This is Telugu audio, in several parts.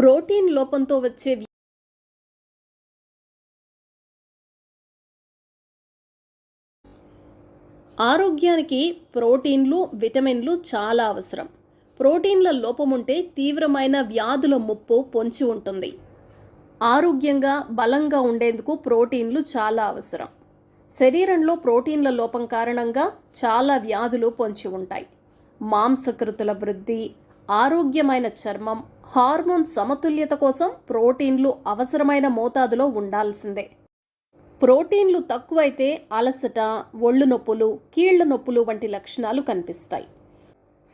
ప్రోటీన్ లోపంతో వచ్చే ఆరోగ్యానికి ప్రోటీన్లు విటమిన్లు చాలా అవసరం. ప్రోటీన్ల లోపం ఉంటే తీవ్రమైన వ్యాధుల ముప్పు పొంచి ఉంటుంది. ఆరోగ్యంగా బలంగా ఉండేందుకు ప్రోటీన్లు చాలా అవసరం. శరీరంలో ప్రోటీన్ల లోపం కారణంగా చాలా వ్యాధులు పొంచి ఉంటాయి. మాంసకృతుల వృద్ధి ఆరోగ్యమైన చర్మం హార్మోన్ సమతుల్యత కోసం ప్రోటీన్లు అవసరమైన మోతాదులో ఉండాల్సిందే. ప్రోటీన్లు తక్కువైతే అలసట ఒళ్ళు నొప్పులు కీళ్ళ నొప్పులు వంటి లక్షణాలు కనిపిస్తాయి.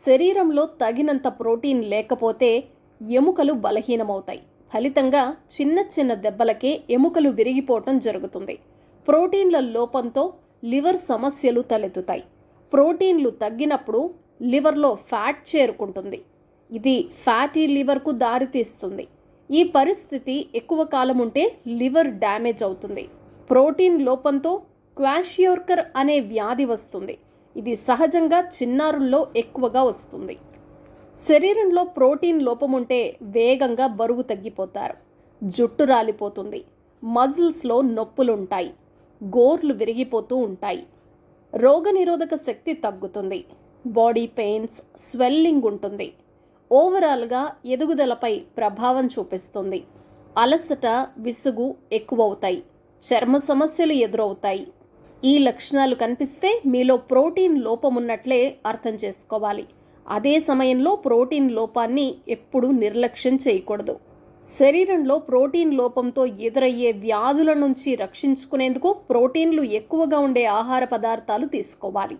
శరీరంలో తగినంత ప్రోటీన్ లేకపోతే ఎముకలు బలహీనమవుతాయి. ఫలితంగా చిన్న చిన్న దెబ్బలకే ఎముకలు విరిగిపోవటం జరుగుతుంది. ప్రోటీన్ల లోపంతో లివర్ సమస్యలు తలెత్తుతాయి. ప్రోటీన్లు తగ్గినప్పుడు లివర్లో ఫ్యాట్ చేరుకుంటుంది. ఇది ఫ్యాటీ లివర్కు దారితీస్తుంది. ఈ పరిస్థితి ఎక్కువ కాలం ఉంటే లివర్ డ్యామేజ్ అవుతుంది. ప్రోటీన్ లోపంతో క్వాషియోర్కర్ అనే వ్యాధి వస్తుంది. ఇది సహజంగా చిన్నారుల్లో ఎక్కువగా వస్తుంది. శరీరంలో ప్రోటీన్ లోపం ఉంటే వేగంగా బరువు తగ్గిపోతారు. జుట్టు రాలిపోతుంది. మజిల్స్లో నొప్పులుంటాయి. గోర్లు విరిగిపోతూ ఉంటాయి. రోగనిరోధక శక్తి తగ్గుతుంది. బాడీ పెయిన్స్ స్వెల్లింగ్ ఉంటుంది. ఓవరాల్గా ఎదుగుదలపై ప్రభావం చూపిస్తుంది. అలసట విసుగు ఎక్కువవుతాయి. చర్మ సమస్యలు ఎదురవుతాయి. ఈ లక్షణాలు కనిపిస్తే మీలో ప్రోటీన్ లోపం ఉన్నట్లే అర్థం చేసుకోవాలి. అదే సమయంలో ప్రోటీన్ లోపాన్ని ఎప్పుడూ నిర్లక్ష్యం చేయకూడదు. శరీరంలో ప్రోటీన్ లోపంతో ఎదురయ్యే వ్యాధుల నుంచి రక్షించుకునేందుకు ప్రోటీన్లు ఎక్కువగా ఉండే ఆహార పదార్థాలు తీసుకోవాలి.